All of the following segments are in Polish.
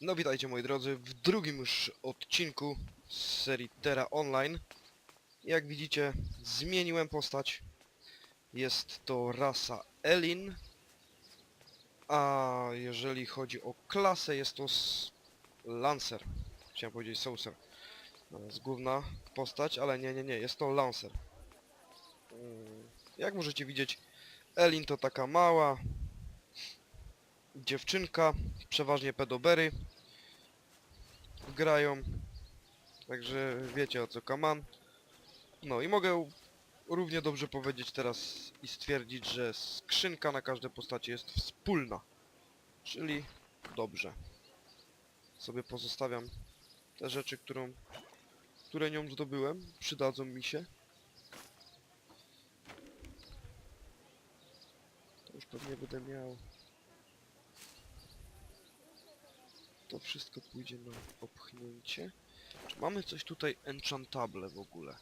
No witajcie moi drodzy w drugim już odcinku z serii Terra Online. Jak widzicie zmieniłem postać. Jest to rasa Elin. A jeżeli chodzi o klasę jest to Lancer. Chciałem powiedzieć Saucer. To jest główna postać, ale nie, nie, nie, jest to Lancer. Mm, Jak możecie widzieć Elin to taka mała dziewczynka, przeważnie pedobery grają. Także wiecie o co kaman. No i mogę równie dobrze powiedzieć teraz i stwierdzić, że skrzynka na każde postacie jest wspólna. Czyli dobrze. Sobie pozostawiam te rzeczy, którą, które nią zdobyłem. Przydadzą mi się. To już pewnie będę miał. To wszystko pójdzie na opchnięcie. Czy mamy coś tutaj enchantable w ogóle?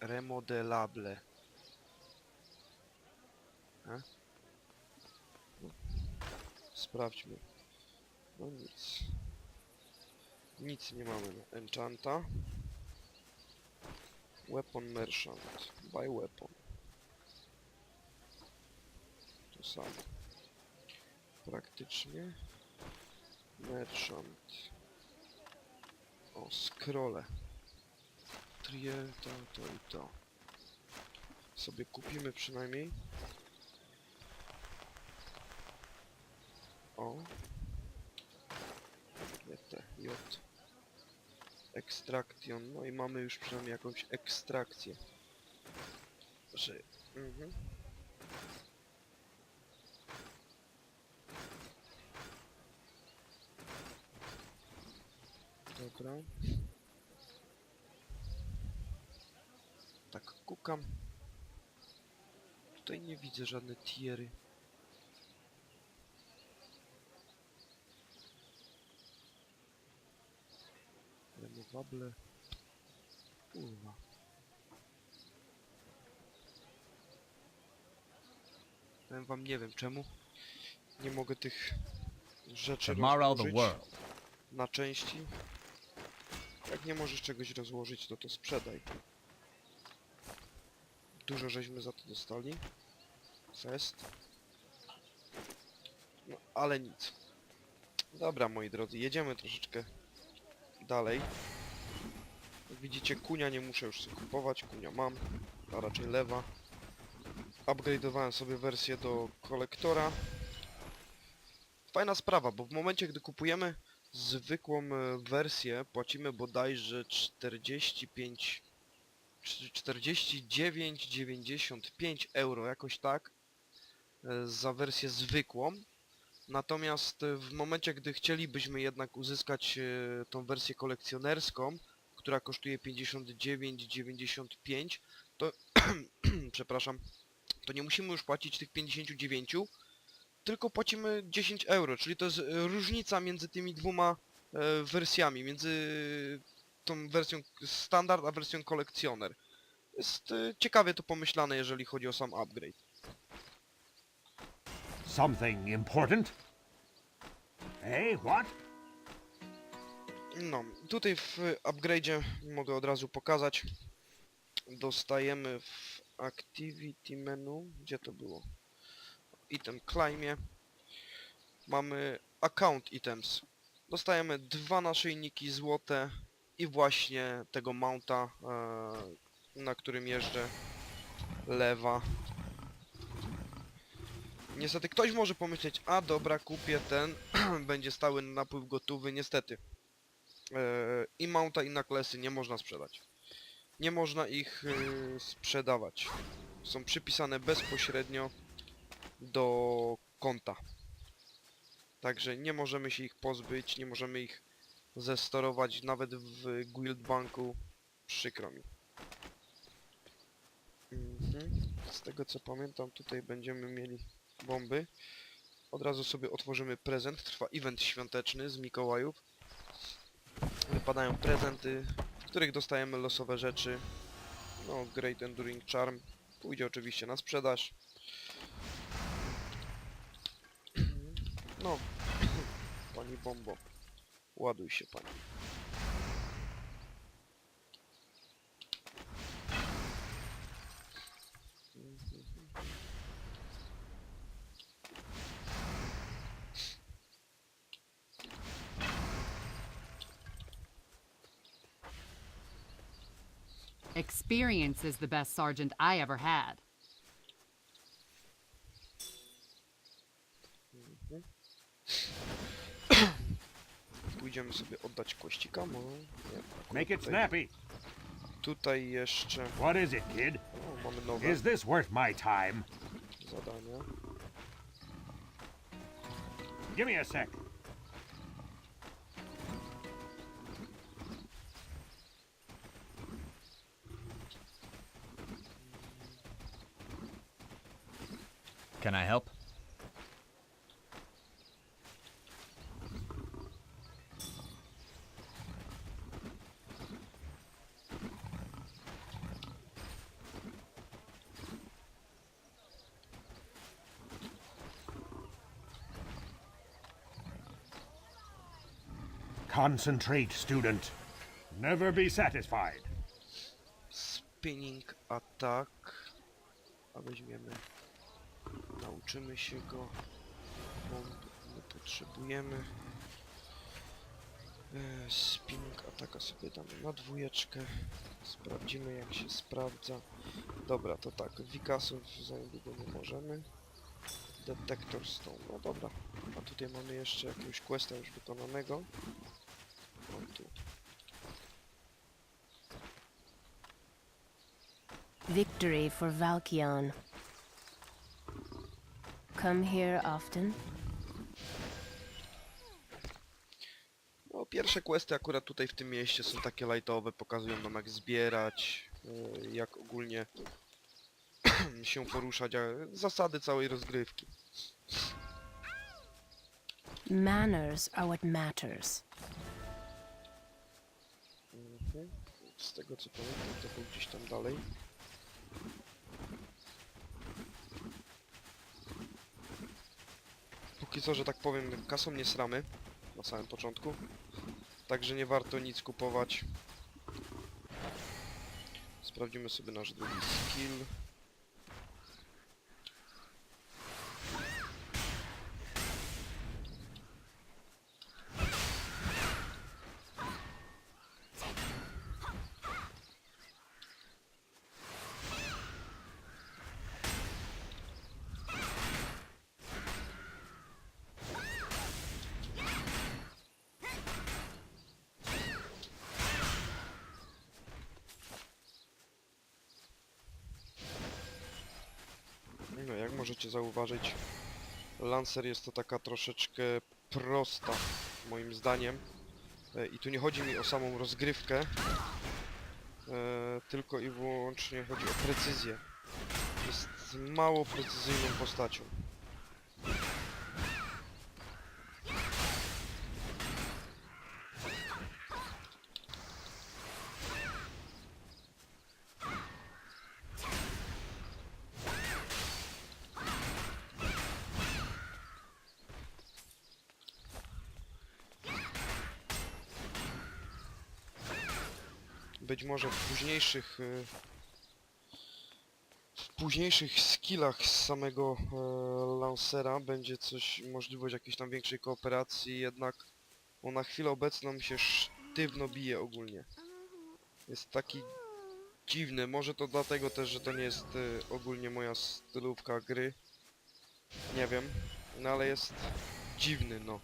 Remodelable. E? No. Sprawdźmy. No nic. Nic nie mamy enchanta. Weapon merchant. Buy weapon. Praktycznie. Merchant. O, scrolle. Triel, to, to i to. Sobie kupimy przynajmniej. O. Te, J. Extraction. No i mamy już przynajmniej jakąś ekstrakcję. Że... Mhm. Dobra. Tak, kukam. Tutaj nie widzę żadne tiery. Removable. Kurwa. Powiem wam, nie wiem czemu. Nie mogę tych rzeczy Tomorrow the rozłożyć world. na części. Jak nie możesz czegoś rozłożyć, to to sprzedaj. Dużo żeśmy za to dostali. Fest. No, ale nic. Dobra, moi drodzy, jedziemy troszeczkę dalej. Jak widzicie, kunia nie muszę już sobie kupować, kunia mam, a raczej lewa. Upgrade'owałem sobie wersję do kolektora. Fajna sprawa, bo w momencie, gdy kupujemy zwykłą e, wersję, płacimy bodajże 45 czy 49,95 euro, jakoś tak, e, za wersję zwykłą. Natomiast e, w momencie, gdy chcielibyśmy jednak uzyskać tą wersję kolekcjonerską, która kosztuje 59,95, to przepraszam, to nie musimy już płacić tych 59, tylko płacimy 10 euro, czyli to jest e, różnica między tymi dwoma e, wersjami, między tą wersją standard a wersją kolekcjoner. Jest e, ciekawie to pomyślane, jeżeli chodzi o sam upgrade. Something important? Hey, what? No, tutaj w upgrade'zie mogę od razu pokazać. Dostajemy w activity menu, gdzie to było? Item claimie. Mamy account items. Dostajemy dwa naszyjniki złote i właśnie tego mounta, e, na którym jeżdżę. Lewa. Niestety ktoś może pomyśleć, a dobra, kupię ten, będzie stały napływ gotowy, niestety. E, i mounta i naklesy nie można sprzedać. Nie można ich e, sprzedawać. Są przypisane bezpośrednio do konta. Także nie możemy się ich pozbyć, nie możemy ich zestorować nawet w Guild Banku. Przykro mi. Mhm. Z tego co pamiętam tutaj będziemy mieli bomby. Od razu sobie otworzymy prezent. Trwa event świąteczny z Mikołajów wypadają prezenty, w których dostajemy losowe rzeczy. No, Great Enduring Charm pójdzie oczywiście na sprzedaż. No. Pani bombo. Ładuj się pani. Experience is the best sergeant I ever had. Pójdziemy sobie oddać kościka, akurat Make it snappy. tutaj jeszcze... What is it, kid? O, mamy nowe Is this worth my time? zadania. Give me a sec. Concentrate, student. Never be satisfied. Spinning attack. A weźmiemy. Nauczymy się go. Bomb nie potrzebujemy. E, Spinning ataka sobie damy na dwójeczkę. Sprawdzimy jak się sprawdza. Dobra, to tak. Wikasów za niedługo nie możemy. Detektor Stone. No dobra. A tutaj mamy jeszcze jakiegoś questa już wykonanego. O tu. Victory for Valkion. Come here often? No, pierwsze questy akurat tutaj w tym mieście są takie lightowe, pokazują nam jak zbierać, yy, jak ogólnie się poruszać, a zasady całej rozgrywki. Manners are what matters. Mhm. Z tego co pamiętam, to był gdzieś tam dalej. Póki co, że tak powiem, kasą nie sramy na samym początku. Także nie warto nic kupować. Sprawdzimy sobie nasz drugi skill. No, jak możecie zauważyć, Lancer jest to taka troszeczkę prosta, moim zdaniem. E, I tu nie chodzi mi o samą rozgrywkę, e, tylko i wyłącznie chodzi o precyzję. Jest mało precyzyjną postacią. Być może w późniejszych y, w późniejszych skillach z samego e, Lancera będzie coś, możliwość jakiejś tam większej kooperacji, jednak on na chwilę obecną się sztywno bije ogólnie. Jest taki dziwny, może to dlatego też, że to nie jest y, ogólnie moja stylówka gry. Nie wiem, no ale jest dziwny, no.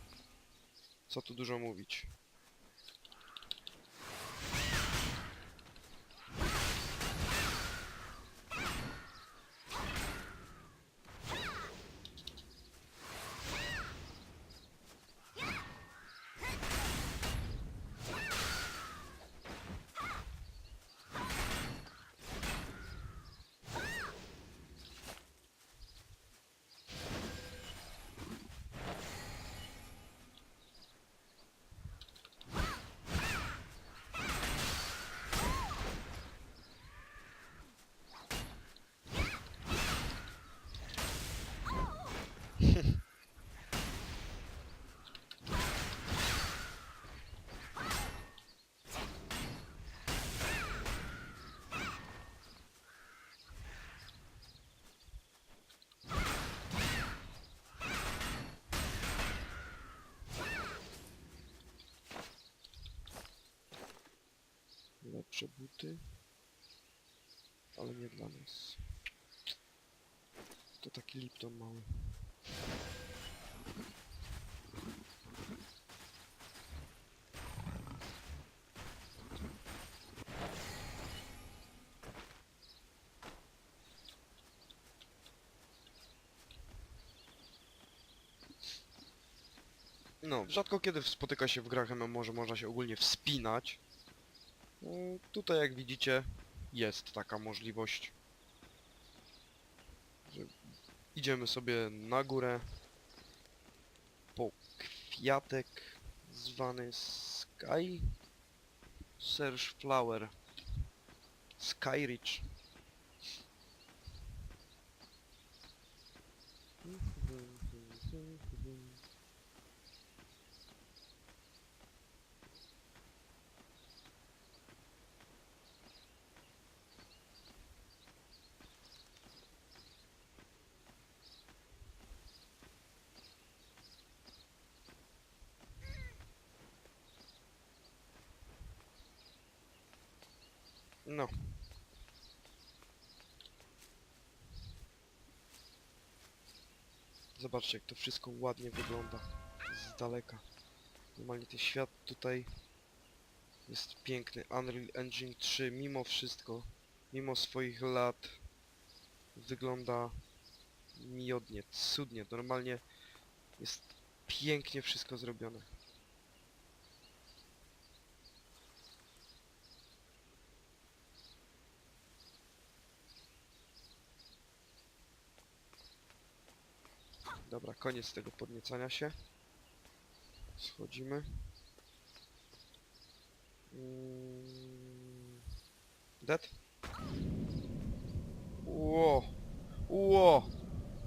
Co tu dużo mówić. Lepsze buty. Ale nie dla nas. To taki Lipton mały. No, rzadko kiedy spotyka się w grach MMO, że można się ogólnie wspinać. No, tutaj jak widzicie jest taka możliwość. Że idziemy sobie na górę po kwiatek zwany Sky Serge Flower Sky No. Zobaczcie jak to wszystko ładnie wygląda z daleka. Normalnie ten świat tutaj jest piękny. Unreal Engine 3 mimo wszystko, mimo swoich lat wygląda miodnie, cudnie. Normalnie jest pięknie wszystko zrobione. Dobra, koniec tego podniecania się. Schodzimy. Mm. Dead? Ło! Ło!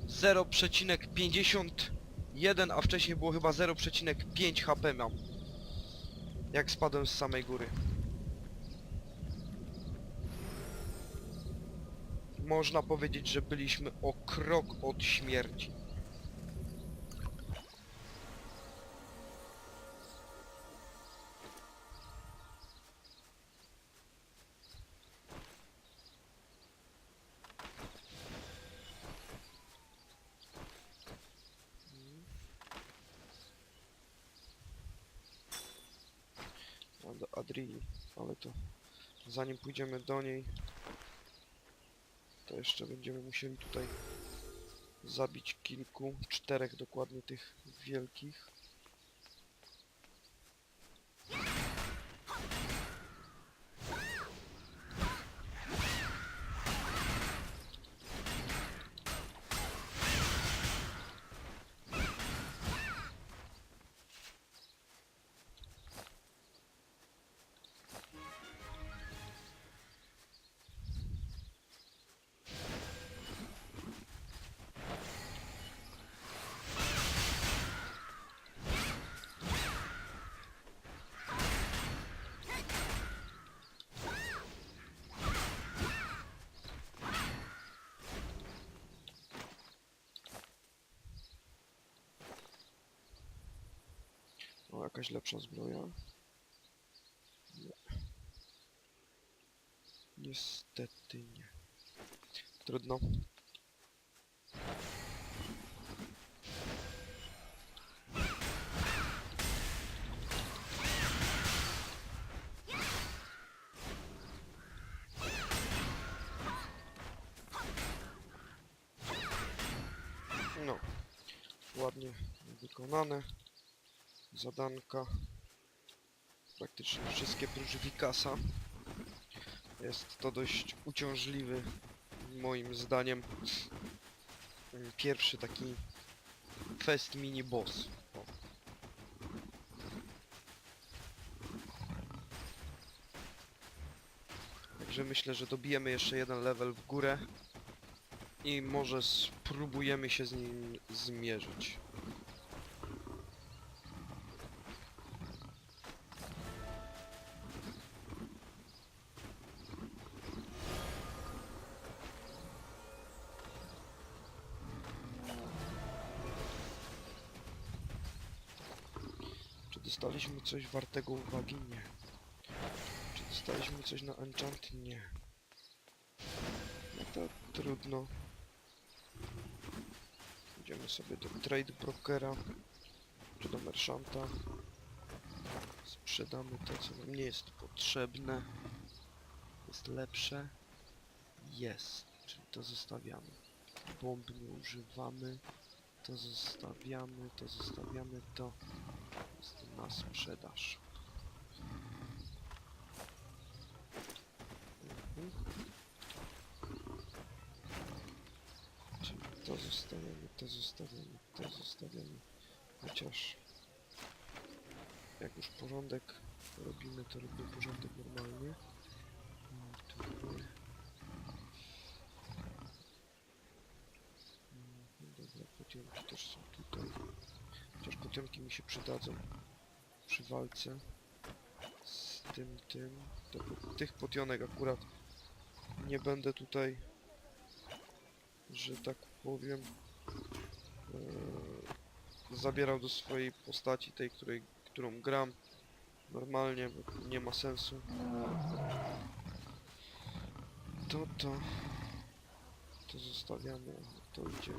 0,51, a wcześniej było chyba 0,5 HP mam. Jak spadłem z samej góry. Można powiedzieć, że byliśmy o krok od śmierci. Zanim pójdziemy do niej, to jeszcze będziemy musieli tutaj zabić kilku, czterech dokładnie tych wielkich. O, jakaś lepsza zbroja. Nie. Niestety nie. Trudno. No. Ładnie wykonane zadanka. Praktycznie wszystkie prócz Wikasa. Jest to dość uciążliwy, moim zdaniem, pierwszy taki fest mini boss. O. Także myślę, że dobijemy jeszcze jeden level w górę i może spróbujemy się z nim zmierzyć. Coś wartego uwagi? Nie. Czy Dostaliśmy coś na enchant? Nie. No to trudno. Idziemy sobie do trade brokera czy do merchanta. Sprzedamy to, co nam nie jest potrzebne. Jest lepsze. Jest. Czyli to zostawiamy. Bomb nie używamy. To zostawiamy, to zostawiamy, to na sprzedaż. Mhm. To zostawiamy, to zostawiamy, to zostawiamy. Chociaż jak już porządek robimy, to robimy porządek normalnie. Mhm, Dobra, potiomki też są tutaj. Chociaż potiomki mi się przydadzą przy walce z tym, tym. Tych potionek akurat nie będę tutaj, że tak powiem, e, zabierał do swojej postaci, tej, której, którą gram normalnie, bo nie ma sensu. To to, to zostawiamy, to idzie.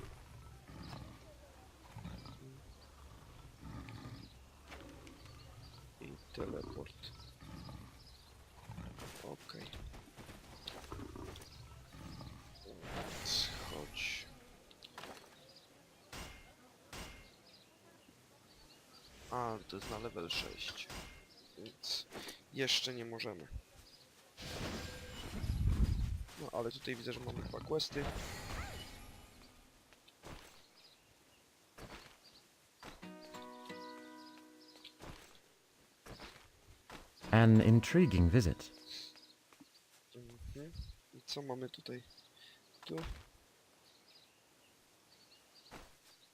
I teleport. Okej. Więc Chodź. A, to jest na level 6. Więc jeszcze nie możemy. No ale tutaj widzę, że mamy dwa questy. An intriguing visit. Mhm. I co mamy tutaj? Tu.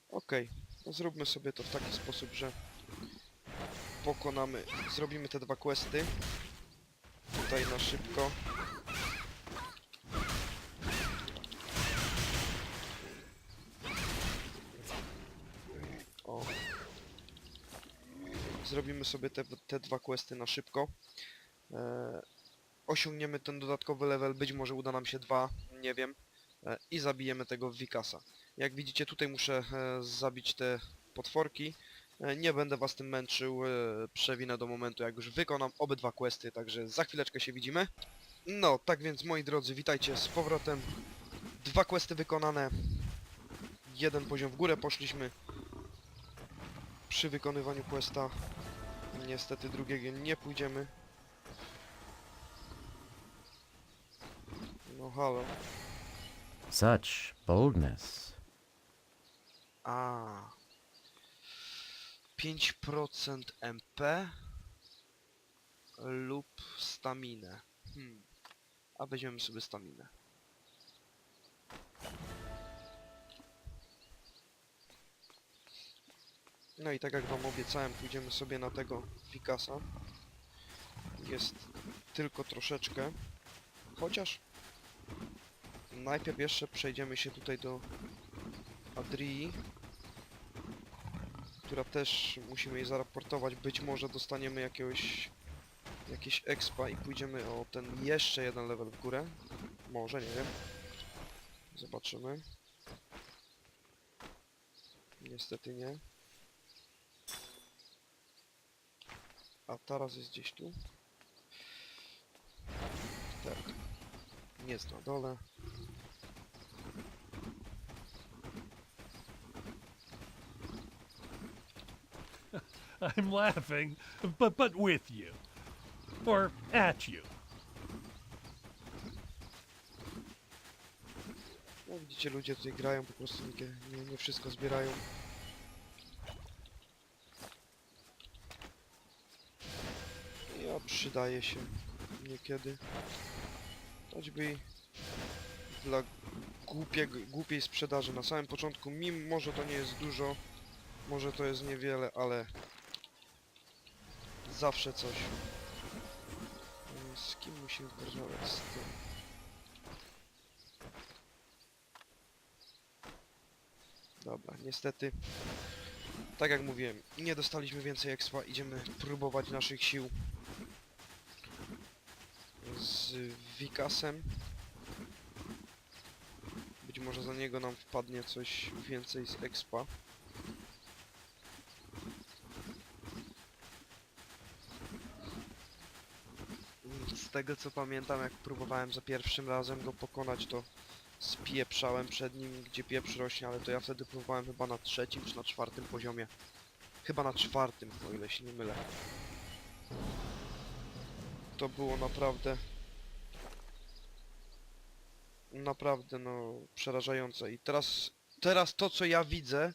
Okej, no zróbmy sobie to w taki sposób, że pokonamy, zrobimy te dwa questy. Tutaj na szybko. O. Zrobimy sobie te, te dwa questy na szybko. E, osiągniemy ten dodatkowy level, być może uda nam się dwa, nie wiem, e, i zabijemy tego Wikasa. Jak widzicie tutaj muszę e, zabić te potworki, E, nie będę was tym męczył, e, przewinę do momentu jak już wykonam obydwa questy, także za chwileczkę się widzimy. No, tak więc moi drodzy, witajcie z powrotem. Dwa questy wykonane, jeden poziom w górę poszliśmy przy wykonywaniu questa. Niestety drugiego nie pójdziemy. No halo. Such boldness. A. 5% MP lub staminę. Hmm. A weźmiemy sobie staminę. No i tak jak wam obiecałem, pójdziemy sobie na tego Fikasa. Jest tylko troszeczkę. Chociaż najpierw jeszcze przejdziemy się tutaj do Adrii, która też musimy jej zaraportować. Być może dostaniemy jakiegoś jakieś expa i pójdziemy o ten jeszcze jeden level w górę. Może, nie wiem. Zobaczymy. Niestety nie. A teraz jest gdzieś tu. Tak. Nie jest na dole. I'm laughing, but but with you. Or at you. No widzicie, ludzie tutaj grają, po prostu nie, nie wszystko zbierają. Ja przydaje się niekiedy. Choćby dla głupiego, głupiej sprzedaży na samym początku, mimo że to nie jest dużo, może to jest niewiele, ale zawsze coś. Z kim musimy porozmawiać? Z tym. Dobra, niestety. Tak jak mówiłem, nie dostaliśmy więcej expa, idziemy próbować naszych sił z Wikasem. Być może za niego nam wpadnie coś więcej z expa. Z tego co pamiętam, jak próbowałem za pierwszym razem go pokonać, to spieprzałem przed nim, gdzie pieprz rośnie, ale to ja wtedy próbowałem chyba na trzecim czy na czwartym poziomie. Chyba na czwartym, o ile się nie mylę. To było naprawdę... Naprawdę, no, przerażające. I teraz, teraz to, co ja widzę,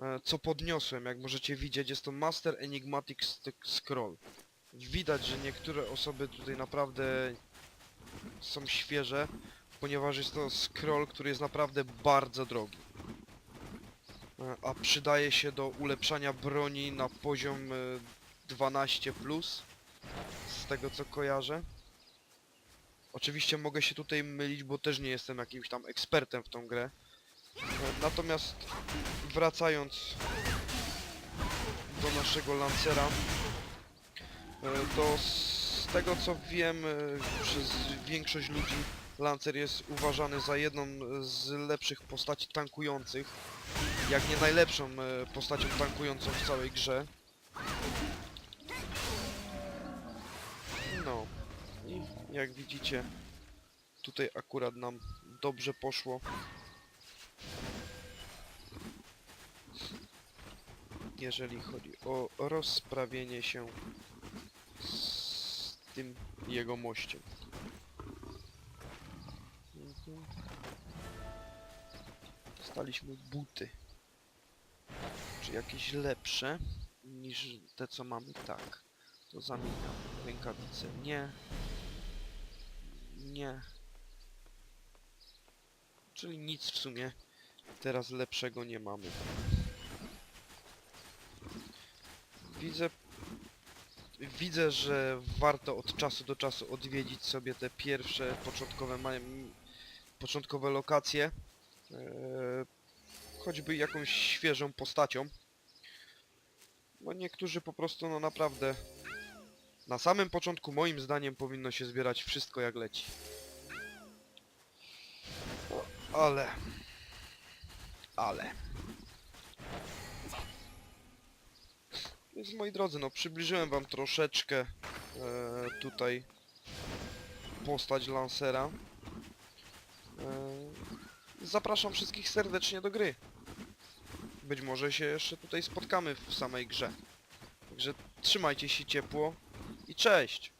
e, co podniosłem, jak możecie widzieć, jest to Master Enigmatic Scroll. Widać, że niektóre osoby tutaj naprawdę są świeże, ponieważ jest to scroll, który jest naprawdę bardzo drogi. E, A przydaje się do ulepszania broni na poziom e, 12+, plus, z tego co kojarzę. Oczywiście mogę się tutaj mylić, bo też nie jestem jakimś tam ekspertem w tą grę. Natomiast wracając do naszego Lancera, e, to z tego co wiem e, przez większość ludzi Lancer jest uważany za jedną z lepszych postaci tankujących, jak nie najlepszą e, postacią tankującą w całej grze. No jak widzicie tutaj akurat nam dobrze poszło. Jeżeli chodzi o rozprawienie się z tym jego mościem. Mhm. Dostaliśmy buty. Czy jakieś lepsze niż te co mamy? Tak. To zamieniam. Rękawice nie. Nie. Czyli nic w sumie teraz lepszego nie mamy. Widzę widzę, że warto od czasu do czasu odwiedzić sobie te pierwsze początkowe początkowe lokacje. Eee, choćby jakąś świeżą postacią. Bo niektórzy po prostu no naprawdę na samym początku moim zdaniem powinno się zbierać wszystko jak leci. Ale... Ale... Więc moi drodzy, no przybliżyłem wam troszeczkę e, tutaj postać Lancera. E, zapraszam wszystkich serdecznie do gry. Być może się jeszcze tutaj spotkamy w samej grze. Także trzymajcie się ciepło i cześć!